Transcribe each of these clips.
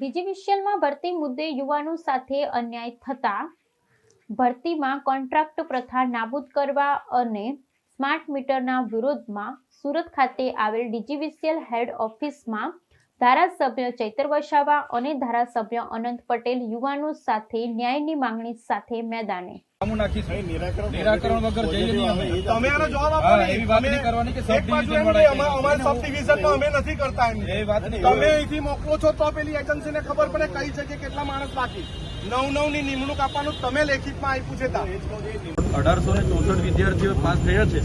ડીજીવીસીએલમાં ભરતી મુદ્દે યુવાનો સાથે અન્યાય થતા ભરતીમાં કોન્ટ્રાક્ટ પ્રથા નાબૂદ કરવા અને સ્માર્ટ મીટરના વિરોધમાં સુરત ખાતે આવેલ ડીજીવીસીએલ હેડ ઓફિસમાં ધારાસભ્ય ચૈતર વસાવા અને ધારાસભ્ય અનંત પટેલ યુવાનો સાથે ન્યાયની માંગણી સાથે મેદાને. નિરાકરણ વગર જઈએ તમે આનો જવાબ આપો એવી વાત નહીં કરવાની કે સબ ડિવિઝન એમ વાળા કે અમા- અમારા સબ ડિવિઝનમાં અમે નથી કરતા એમ. એ વાત નહીં. તમે અહીંથી મોકલો છો તો પેલી એજન્સીને ખબર પડે કઈ જગ્યાએ કેટલા માણસ બાકી. નવ નવની નિમણૂક આપવાનું તમે લેખિતમાં આપ્યું છે અઢારસો ને ચોસઠ વિદ્યાર્થીઓ પાસ થયા છે.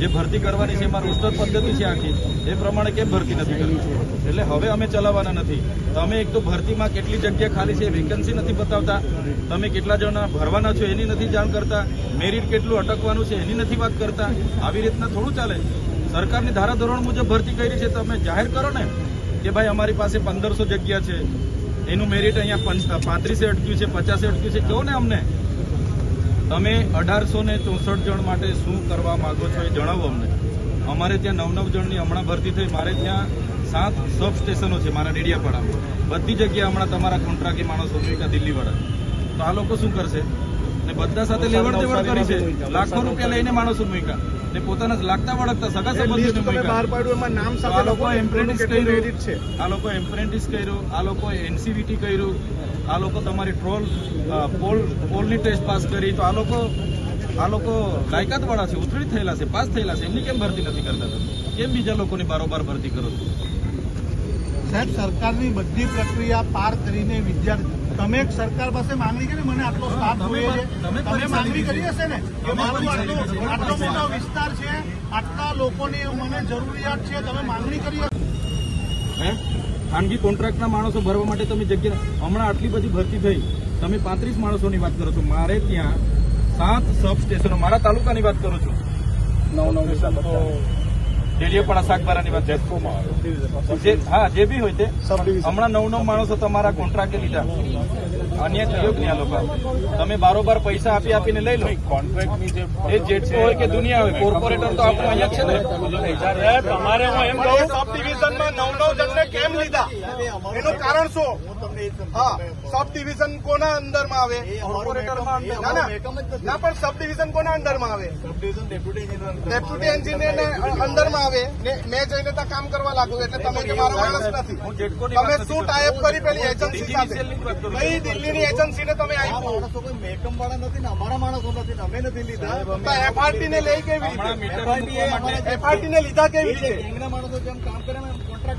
જે ભરતી કરવાની છે એમાં રોસ્ટર પદ્ધતિ છે આખી. એ પ્રમાણે કેમ ભરતી નથી કરવી? એટલે હવે અમે ચલાવવાના નથી. તમે એક તો ભરતીમાં કેટલી જગ્યા ખાલી છે વેકેન્સી નથી બતાવતા. તમે કેટલા જણા ભરવાના છો એની નથી જાણ કરતા. મેરિટ કેટલું અટકવાનું છે એની નથી વાત કરતા. આવી રીતના થોડું ચાલે. સરકારની ધારાધોરણ મુજબ ભરતી કરી છે. તમે જાહેર કરો ને કે ભાઈ અમારી પાસે પંદરસો જગ્યા છે. એનું મેરિટ અહીંયા પાંત્રીસે અટક્યું છે, પચાસે અટક્યું છે. કહો ને અમને. તમે અઢારસો ને ચોસઠ જણ માટે શું કરવા માગો છો એ જણાવો અમને. અમારે ત્યાં નવ નવ જણની હમણાં ભરતી થઈ. મારે ત્યાં સાત સબ સ્ટેશનો છે મારા ડેડિયાપાડામાં. બધી જગ્યાએ હમણાં તમારા કોન્ટ્રાક્ટી માણસો મૂક્યા દિલ્હીવાળા. તો આ લોકો શું કરશે? ને બધા સાથે લેવડ દેવડ કરી છે. લાખો રૂપિયા લઈને માણસો મૂક્યા. ને પોતાના લાગતા વળગતા સગા સંબંધીઓને તમે બહાર પાડ્યું એમાં નામ સાથે લોકો એમ્પ્રેન્ટિસ કર્યું. છે? આ લોકો એમ્પ્રેન્ટિસ કર્યું. આ લોકો એનસીવીટી કર્યું. આ લોકો તમારી ટ્રોલ પોલ પોલની ટેસ્ટ પાસ કરી. તો આ લોકો આ લોકો લાયકાતવાળા છે ઉતરી થયેલા છે પાસ થયેલા છે. એમની કેમ ભરતી નથી કરતા કેમ બીજા લોકોની બારોબાર ભરતી કરો છો? સાહેબ સરકારની બધી પ્રક્રિયા પાર કરીને વિદ્યાર્થી તમે એક સરકાર પાસે માંગણી કરી મને આટલો સ્ટાફ તમે જોઈએ. છે તમે માંગણી કરી હશે ને? કે મારું આટલો આટલો મોટો વિસ્તાર છે આટલા લોકોની મને જરૂરિયાત છે તમે માંગણી કરી હશે. હે? ખાનગી કોન્ટ્રાક્ટના માણસો ભરવા માટે તમે જગ્યા હમણાં આટલી બધી ભરતી થઈ. તમે પાંત્રીસ માણસોની વાત કરો છો. મારે ત્યાં સાત સબ સ્ટેશનો મારા તાલુકાની વાત કરું છું. નવ નવ ડેડિયાપાડા શાકભારાની વાત જે હા જે બી હોય તે. હમણાં નવ નવ માણસો તમારા કોન્ટ્રાક્ટે લીધા. અન્ય આ લોકો. તમે બારોબાર પૈસા આપી આપીને લઈ લો. કોન્ટ્રાક્ટની જે એ જેટલું હોય કે દુનિયા હોય કોર્પોરેટર તો આપણું અહીંયા છે ને? તમારે હું એમ કહું સબ ડિવિઝનમાં નવ નવ જણને કેમ લીધા? એનું કારણ શું? હા સબ ડિવિઝન કોના અંદરમાં આવે? કોર્પોરેટરમાં અંદર. ના પણ સબ ડિવિઝન કોના અંદરમાં આવે? ડેપ્યુટી એન્જિનિયર અંદરમાં આવે. મેં જઈને ત્યાં કામ કરવા લાગુ એટલે તમે મારો માણસ નથી. તમે શું ટાઈપ કરી પેલી એજન્સી સાથે? નહીં. કઈ દિલ્હીની એજન્સીને તમે માણસો કોઈ મેકમ વાળા નથી ને અમારા માણસો નથી અમે નથી લીધા. એફઆરટી ને લઈ કેવી રીતે? મીટર મૂકવા માટે એફઆરટી ને લીધા કેવી રીતે? ગેંગના માણસો જેમ કામ કરે ને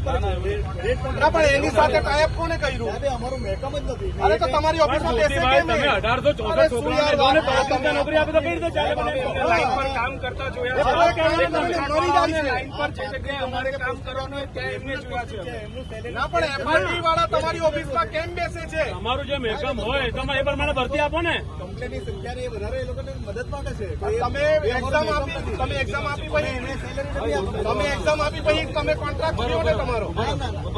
પણ એની સાથે ટાઈપ કોને કર્યું? અમારું મેકમ જ નથી. અરે તો તમારી ઓફિસમાં બેસે કેમ નહીં? અઢારસો ચોસઠ છોકરાઓને યાર જો ને વાત તો કરો ઓફિસમાં નોકરી આપે તો કઈ રીતે ચાલે? મને એમ કહો. લાઈન પર કામ કરતા જોયા બધા છે. કામ કરીને મરી જાય છે. લાઈન પર જે જગ્યાએ અમારે કામ કરવાનું હોય ત્યાં એમને જોયા છે ના પણ એફઆરટી વાળા તમારી ઓફિસમાં કેમ બેસે છે? અમારું જે મેકમ હોય તમે એ પ્રમાણે ભરતી આપો ને. કંપનીની સંખ્યાને એ વધારે એ લોકોને મદદ માંગે છે. તમે એક્ઝામ આપી તમે એક્ઝામ આપી પછી તમે એક્ઝામ આપી પછી તમે કોન્ટ્રાક્ટ કર્યો ને તમારો?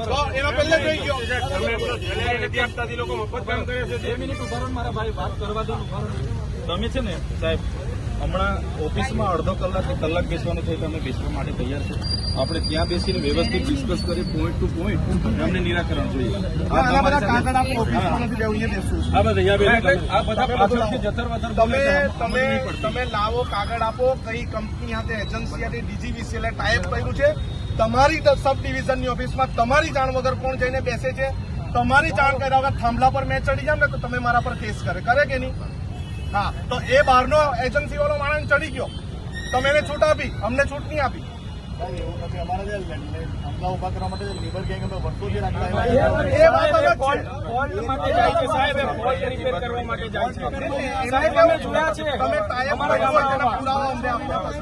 તો એનો પહેલે જોઈ ગયો. તમે પેલો નથી આપતા લોકો મફત કામ કરે છે. બે મિનિટ ઊભા રહો મારા ભાઈ વાત કરવા દો. તમે છે ને સાહેબ હમણાં ઓફિસમાં અડધો કલાક કલાક બેસવાનું છે તમે બેસવા માટે તૈયાર છે. આપણે ત્યાં બેસીને વ્યવસ્થિત ડિસ્કસ કરી પોઈન્ટ ટુ પોઈન્ટ એમને નિરાકરણ જોઈએ. આ બધા સાથે- તમે લાવો કાગળ આપો કઈ કંપની સાથે એજન્સી હાથે ડીજીવીસીએલ ટાઈપ કર્યું છે. તમારી સબ ડિવિઝનની ઓફિસમાં તમારી જાણ વગર કોણ જઈને બેસે છે? તમારી જાણ કર્યા વગર થાંભલા પર મેં ચડી જામ ને તો તમે મારા પર કેસ કરે. કરે કે નહીં? હા તો એ બહારનો એજન્સી વાળો માણસ ચડી ગયો. તમે એને છૂટ આપી અમને છૂટ નહીં આપી. એવું નથી. અમારા જે ઊભા કરવા માટે લેબર ગેંગ અમે વર્ષોથી રાખતા એ વાત અલગ છે. ફોલ્ટ માટે જાય છે સાહેબ એ ફોલ્ટ રિપેર કરવા માટે જાય છે. સાહેબ સાહેબ અમે જોયા છે. તમે ટાઈપ કર્યો હોય તેના પુરાવા અમને આપવા પડશે.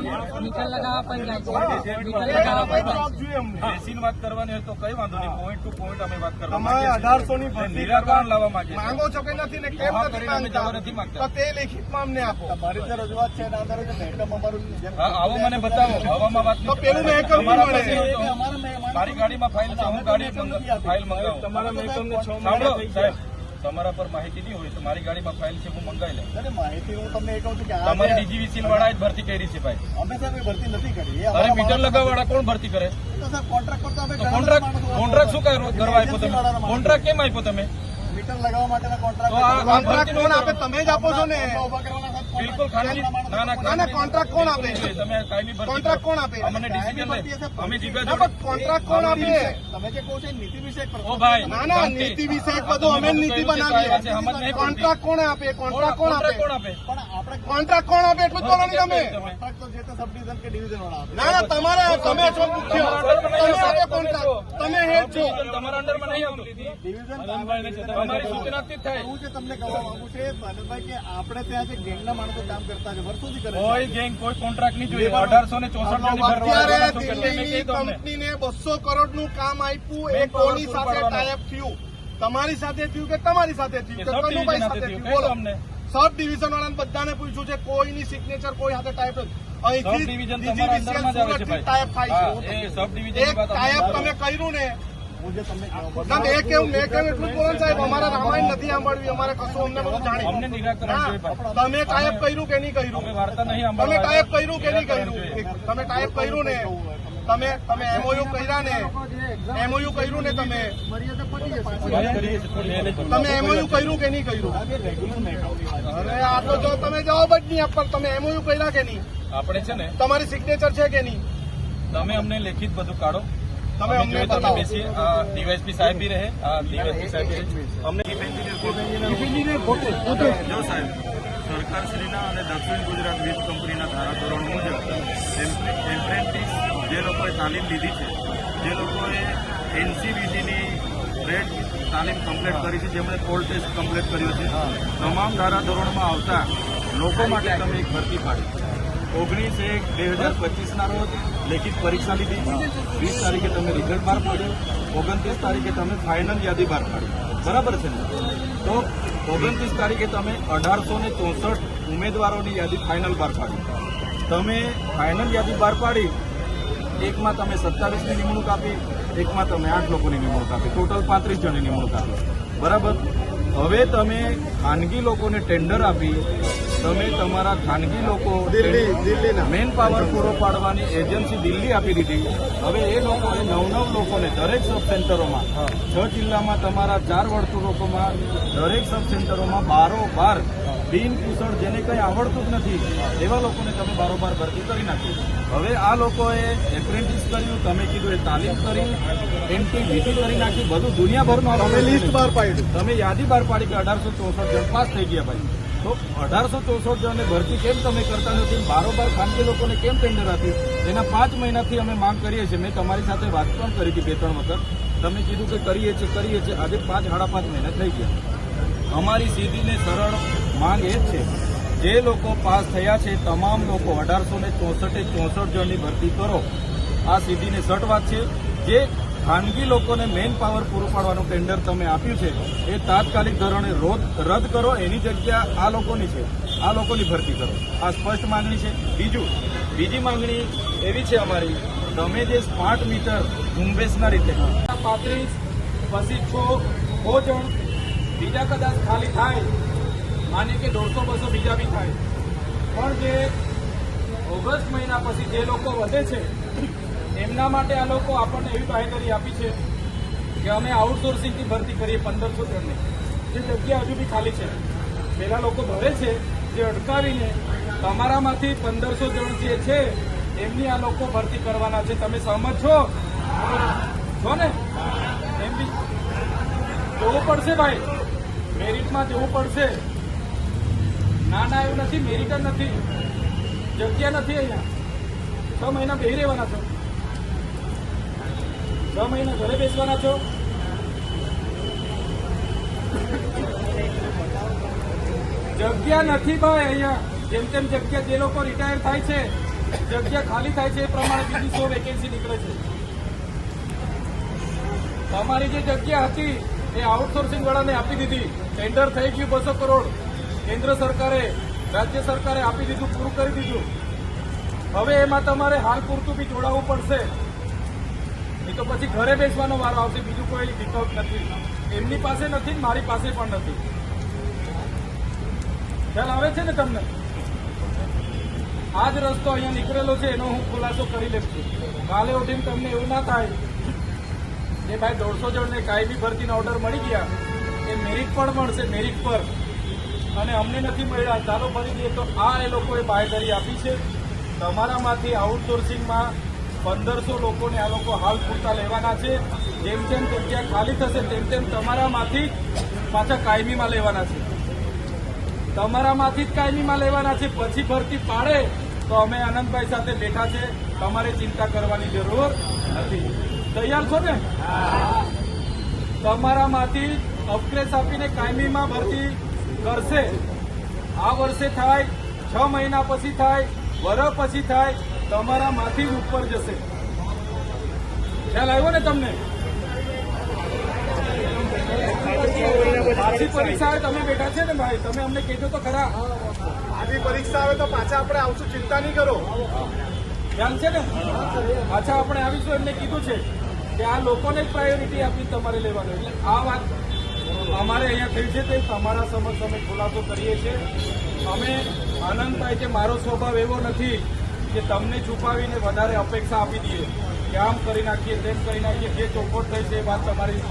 એ કઈ જવાબ જોઈએ અમને. બેસીને વાત કરવાની હોય તો કઈ વાંધો નહીં. પોઈન્ટ ટુ પોઈન્ટ અમે વાત કરવા તમે માંગીએ છીએ. અઢારસો ની નિરાકરણ લાવવા માંગે માંગો છો કે નથી ને કેમ નથી માંગતા. તો તે લેખિતમાં અમને આપો. મારી જે રજૂઆત છે એના આધારે મેડમ અમારું આવો મને બતાવો. હવામાં વાત તો પેલું મહેકમ તમારા મળે. મારી ગાડીમાં ફાઇલ છે હું ગાડી ફાઇલ મંગાવું. તમારા મેકમને છ મહિના સાહેબ તમારા પર માહિતી નહીં હોય તો મારી ગાડીમાં ફાઇલ છે હું મંગાવી લઉં. અરે માહિતી હું તમને એ કહું છું કે તમારી જે- વાળા જ ભરતી કરી છે ભાઈ. અમે સાહેબ ભરતી નથી કરી. અરે મીટર લગાવવા વાળા કોણ ભરતી કરે? કોન્ટ્રાક્ટ કોન્ટ્રાક્ટ શું કરવા આપ્યો તમે? કોન્ટ્રાક્ટ કેમ આપ્યો તમે? મીટર લગાવવા માટેના કોન્ટ્રાક્ટ. તમે જ આપો છો ને. બિલકુલ ખાનગી ના ના ના, કોન્ટ્રાક્ટ કોણ આપે? છે તમે કાયમી ભરતી કોન્ટ્રાક્ટ કોણ આપે? અમને ડિસિઝન અમે જીવ્યા પણ કોન્ટ્રાક્ટ કોણ આપે? તમે જે કહો છો નીતિ વિશે ઓ ભાઈ ના ના નીતિ વિશે બધું અમે નીતિ બનાવીએ. સમજ કોન્ટ્રાક્ટ કોણ આપે? કોન્ટ્રાક્ટ કોણ આપે? કોણ આપે? પણ આપણે કોન્ટ્રાક્ટ કોણ આપે એટલું જ બોલો તમે. સબ ડિવિઝન કે ડિવિઝન વાળા આપે? ના ના તમારે તમે છો મુખ્ય. તમે આપે કોન્ટ્રાક્ટ તમે હેડ છો. તમારા અંડરમાં નહીં આવતું. ડિવિઝન તમારી સૂચનાથી થાય. હું જે તમને કહેવા માંગુ છે એ કે આપણે ત્યાં જે ગેંગના માણસો કામ કરતા છે વર્ષોથી કરે કોઈ ગેંગ કોઈ કોન્ટ્રાક્ટ નહીં જોઈએ. અઢારસો ને ચોસઠ અત્યારે દિલ્હીની કંપનીને બસો કરોડનું કામ આપ્યું એ કોની સાથે ટાઈપ થયું? તમારી સાથે થયું કે તમારી સાથે થયું? કે સબ કનુભાઈ ડિવિઝન સાથે થયું. થયું. બોલો કહી દો અમને. સબ ડિવિઝન વાળાને બધાને પૂછ્યું છે કોઈની સિગ્નેચર કોઈ હાથે ટાઈપ અહીંથી સબ ડિવિઝન તમારા અંડરમાં જ આવે છે ભાઈ. થાય છે. એ સબ ડિવિઝન ટાઈપ તમે કર્યું ને. તમે ટાઈપ કર્યું કે નહીં કર્યું? તમે ટાઈપ કર્યું કે નહીં કર્યું? તમે ટાઈપ કર્યું ને? તમે તમે એમઓયુ કર્યા ને એમઓયુ કર્યું ને તમે. તમે એમઓયુ કર્યું કે નહીં કર્યું? અરે આ તો જો તમે જવાબ જ નહીં આપવા તમે એમઓયુ કર્યા કે નહીં? આપણે છે ને તમારી સિગ્નેચર છે કે નહીં? તમે અમને લેખિત બધું કાઢો. તમે અમને તમે બેસી ડીવાયસપી સાહેબ બી રહે ડીવાયસપી સાહેબ અમને જો સાહેબ સરકારશ્રીના અને દક્ષિણ ગુજરાત વીજ કંપનીના ધારાધોરણ મુજબ એમ્પ્રે- એપ્રેન્ટિસ જે લોકોએ તાલીમ લીધી છે જે લોકોએ એનસીબીસીની રેડ તાલીમ કમ્પ્લીટ કરી છે જેમણે કોલ ટેસ્ટ કમ્પ્લીટ કર્યો છે. તમામ ધારાધોરણમાં આવતા લોકો માટે તમે એક ભરતી પાડી. ઓગણીસ એક બે હજાર પચીસના રોજ લેખિત પરીક્ષા લીધી. વીસ તારીખે તમે રિઝલ્ટ બહાર પાડ્યો. ઓગણત્રીસ તારીખે તમે ફાઇનલ યાદી બહાર પાડી. બરાબર છે ને? તો ઓગણત્રીસ તારીખે તમે અઢારસો ને ચોસઠ ઉમેદવારોની યાદી ફાઇનલ બહાર પાડી. તમે ફાઇનલ યાદી બહાર પાડી એકમાં તમે સત્તાવીસની નિમણૂક આપી એકમાં તમે આઠ લોકોની નિમણૂક આપી. ટોટલ પાંત્રીસ જણની નિમણૂક આપી. બરાબર? હવે તમે ખાનગી લોકોને ટેન્ડર આપી તમે તમારા ખાનગી લોકો દિલ્હી દિલ્હીના. મેન પાવર પૂરો પાડવાની એજન્સી દિલ્હી આપી દીધી. હવે એ લોકોએ નવ નવ લોકોને દરેક સબ સેન્ટરોમાં છ જિલ્લામાં તમારા ચાર વર્તુળોમાં દરેક સબ સેન્ટરોમાં બારોબાર બિનકુશળ જેને કંઈ આવડતું જ નથી એવા લોકોને તમે બારોબાર ભરતી કરી નાખી. હવે આ લોકોએ એપ્રેન્ટિસ કર્યું તમે કીધું એ તાલીમ કરી એન્ટી વીટી કરી નાખી બધું દુનિયાભરનું તમે લિસ્ટ બહાર પાડ્યું તમે યાદી બહાર પાડી કે અઢારસો ચોસઠ જણ પાસ થઈ ગયા ભાઈ. તો અઢારસો ચોસઠ જણને ભરતી કેમ તમે કરતા નથી? બારોબાર ખાનગી લોકોને કેમ ટેન્ડર આપ્યું એના પાંચ મહિનાથી અમે માંગ કરીએ છીએ. મેં તમારી સાથે વાત પણ કરી હતી બે ત્રણ વખત. તમે કીધું કે કરીએ છીએ કરીએ છીએ. આજે પાંચ સાડા પાંચ મહિના થઈ ગયા. અમારી સીધી સરળ માંગ એ જ છે. જે લોકો પાસ થયા છે, તમામ લોકો અઢારસો ને ચોસઠે ચોસઠ જણની ભરતી કરો. આ સીધી ને સટ વાત છે. જે ખાનગી લોકોને મેન પાવર પૂરું પાડવાનું ટેન્ડર તમે આપ્યું છે, એ તાત્કાલિક ધોરણે રદ કરો. એની જગ્યા આ લોકોની છે. આ લોકોની ભરતી કરો. આ સ્પષ્ટ માંગણી છે. બીજું, બીજી માંગણી એવી છે અમારી, તમે જે સ્માર્ટ મીટર ઝુંબેશના રીતે પાંત્રીસ, પછી છો જણ બીજા કદાચ ખાલી થાય, માની કે દોઢસો, બસો બીજા બી થાય. પણ જે ઓગસ્ટ મહિના પછી જે લોકો વધે છે, એમના માટે આ લોકો આપણને એવી બાહેધરી આપી છે કે અમે આઉટસોર્સિંગથી ભરતી કરીએ પંદરસો જણની જે જગ્યા હજુ બી ખાલી છે. પેલા લોકો ભરે છે, જે અટકાવીને તમારામાંથી પંદરસો જણ જે છે, એમની આ લોકો ભરતી કરવાના છે. તમે સહમત છો? છો ને? એમ બી જોવું પડશે ભાઈ. મેરિટમાં જવું પડશે. ના ના એવું નથી, મેરિટ જ નથી. જગ્યા નથી અહીંયા. છ મહિના બેહી રહેવાના છો. છ મહિના ઘરે બેસવાના છો. જગ્યા નથી ભાઈ અહીંયા. જેમ તેમ જગ્યા જે લોકો રિટાયર થાય છે, જગ્યા ખાલી થાય છે એ પ્રમાણે બીજી સો વેકેન્સી નીકળે છે. તમારી જે જગ્યા હતી એ આઉટસોર્સિંગ વાળાને આપી દીધી. ટેન્ડર થઈ ગયું બસો કરોડ. કેન્દ્ર સરકારે, રાજ્ય સરકારે આપી દીધું, પૂરું કરી દીધું. હવે એમાં તમારે હાલ પૂરતું બી જોડાવવું પડશે. નહીં તો પછી ઘરે બેસવાનો વારો આવશે, બીજું કોઈ વિકલ્પ નથી. એમની પાસે નથી મારી પાસે પણ નથી. ખ્યાલ આવે છે ને તમને? આ જ રસ્તો અહીંયા નીકળેલો છે, એનો હું ખુલાસો કરી લઈશ છું. કાલે ઉઠીને તમને એવું ના થાય કે ભાઈ દોઢસો જણને કાયમી ભરતીના ઓર્ડર મળી ગયા, એ મેરિટ પણ મળશે મેરિટ પર. અને અમને નથી મળ્યા. ચાલો ફરી દઈએ તો આ એ લોકોએ બાહેધરી આપી છે. તમારામાંથી આઉટસોર્સિંગમાં પંદરસો લોકોને આ લોકો હાલ પૂરતા લેવાના છે. જેમ જેમ જગ્યા ખાલી થશે, તેમ તેમ તમારામાંથી પાછા કાયમીમાં લેવાના છે. તમારામાંથી જ કાયમીમાં લેવાના છે. પછી ભરતી પાડે તો અમે આનંદભાઈ સાથે બેઠા છે. તમારે ચિંતા કરવાની જરૂર નથી. તૈયાર છો ને? તમારામાંથી અપગ્રેસ આપીને કાયમીમાં ભરતી કરશે. આ વર્ષે થાય છ મહિના પછી થાય વરસ પછી થાય તમારામાંથી ઉપર જશે. ખ્યાલ આવ્યો ને તમને? પાછી પરીક્ષા આવે તમે બેઠા છે ને ભાઈ? તમે અમને કહેજો તો ખરા. આવી પરીક્ષા આવે તો પાછા આપણે આવશું ચિંતા નહીં કરો. ખ્યાલ છે ને? પાછા આપણે આવીશું એમને કીધું છે. કે આ લોકોને જ પ્રાયોરિટી આપી તમારે લેવાનું. એટલે આ વાત અમારે અહીંયા થઈ છે, તે તમારા સમક્ષ અમે ખુલાસો કરીએ છીએ. અમે આનંદ થાય કે મારો સ્વભાવ એવો નથી કે તમને છુપાવીને વધારે અપેક્ષા આપી દઈએ. કે આમ કરી નાખીએ, તેમ કરી નાખીએ, જે ચોખવટ થઈ છે એ વાત તમારી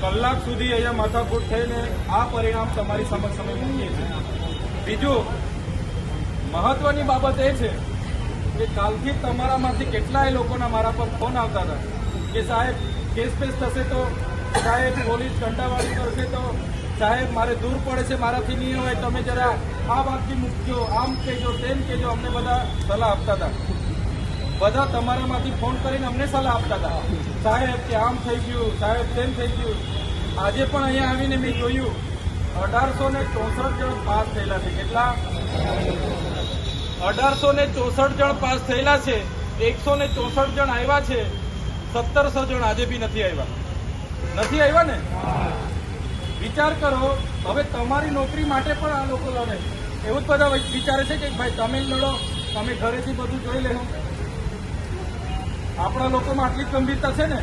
કલાક સુધી અહીંયા માથાકૂટ થઈને આ પરિણામ તમારી સમક્ષ અમે મૂકીએ છીએ. બીજું, મહત્વની બાબત એ છે કે કાલથી તમારામાંથી કેટલાય લોકોના મારા પર ફોન આવતા હતા. કે સાહેબ, કેસ પેસ થશે તો સાહેબ પોલીસ કંટાવાળી કરશે તો સાહેબ મારે દૂર પડે છે, મારાથી નહીં હોય. તમે જરા આ વાતથી મૂકજો આમ કહેજો, તેમ કહેજો, અમને બધા સલાહ આપતા હતા. બધા તમારામાંથી ફોન કરીને અમને સલાહ આપતા હતા. સાહેબ કે આમ થઈ ગયું, સાહેબ તેમ થઈ ગયું. આજે પણ અહીંયા આવીને મેં જોયું, અઢારસો ને ચોસઠ જણ પાસ થયેલા છે. કેટલા? અઢારસો ને ચોસઠ જણ પાસ થયેલા છે. એકસો ને ચોસઠ જણ આવ્યા છે. સત્તરસો જણ આજે બી નથી આવ્યા. નથી આવ્યા ને? વિચાર કરો, હવે તમારી નોકરી માટે પણ આ લોકો લડે. એવું જ બધા વિચારે છે કે ભાઈ તમે લડો, તમે ઘરેથી બધું જોઈ લેવું આપણા લોકોમાં આટલી ગંભીરતા છે ને?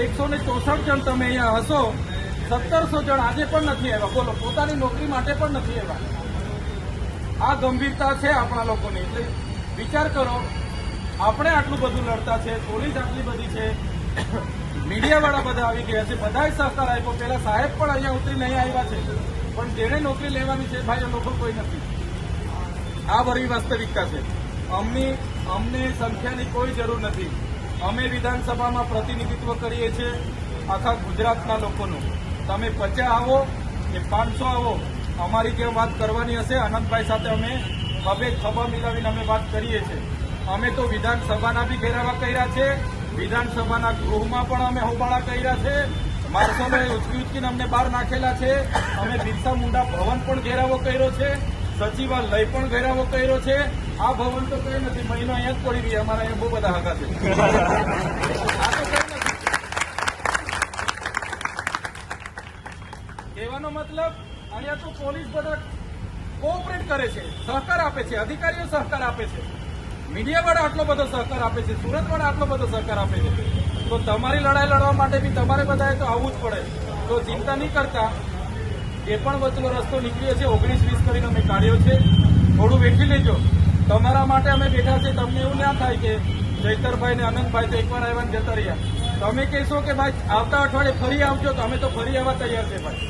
એકસો ને ચોસઠ જણ તમે અહીંયા હશો, સત્તરસો જણ આજે પણ નથી આવ્યા. બોલો, પોતાની નોકરી માટે પણ નથી આવ્યા. આ ગંભીરતા છે આપણા લોકોની. એટલે વિચાર કરો આપણે આટલું બધું લડતા છે, પોલીસ આટલી બધી છે, મીડિયાવાળા બધા આવી ગયા છે બધાય સહકાર આપ્યો. પેલા સાહેબ પણ અહીંયા ઉતરીને અહીંયા આવ્યા છે, પણ જેને નોકરી લેવાની છે, ભાઈ એ લોકો કોઈ નથી. આ બધી વાસ્તવિકતા છે. અમની, અમને સંખ્યાની કોઈ જરૂર નથી. અમે વિધાનસભામાં પ્રતિનિધિત્વ કરીએ છીએ આખા ગુજરાતના લોકોનું. તમે પચાસ આવો કે પાંચસો આવો, અમારી જે વાત કરવાની હશે? આનંદભાઈ સાથે અમે ખભે ખભા મિલાવીને અમે વાત કરીએ છીએ. અમે તો વિધાનસભાના બી ઘેરાવા કર્યા છે. વિધાનસભાના ગૃહમાં પણ અમે હોબાળા કર્યા છે. માર્શલોએ ઉચકી ઉચકીને અમને બહાર નાખેલા છે. અમે બિરસા મુંડા ભવન પણ ઘેરાવો કર્યો છે. સચિવાલય પણ ઘેરાવો કર્યો છે. આ ભવન તો કઈ નથી, મહિનો અહીંયા જ પડી રહી અમારા અહીંયા બહુ બધા હગા છે. કહેવાનો મતલબ, અહીંયા તો પોલીસ બધા કોઓપરેટ કરે છે. સહકાર આપે છે. અધિકારીઓ સહકાર આપે છે. મીડિયાવાળા આટલો બધો સહકાર આપે છે સુરતવાળા આટલો બધો સહકાર આપે છે. તો તમારી લડાઈ લડવા માટે બી તમારે બધાએ તો આવવું જ પડે. તો ચિંતા નહીં કરતા. જે પણ વચ્ચેનો રસ્તો નીકળ્યો છે, ઓગણીસ વીસ કરીને અમે કાઢ્યો છે. થોડું વેઠી લેજો. તમારા માટે અમે બેઠા છે, તમને એવું ના થાય કે ચૈતરભાઈ ને અનંતભાઈ તો એકવાર આવ્યા જતા રહ્યા. તમે કહેશો કે ભાઈ આવતા અઠવાડિયે ફરી આવજો, તો અમે તો ફરી આવવા તૈયાર છે ભાઈ.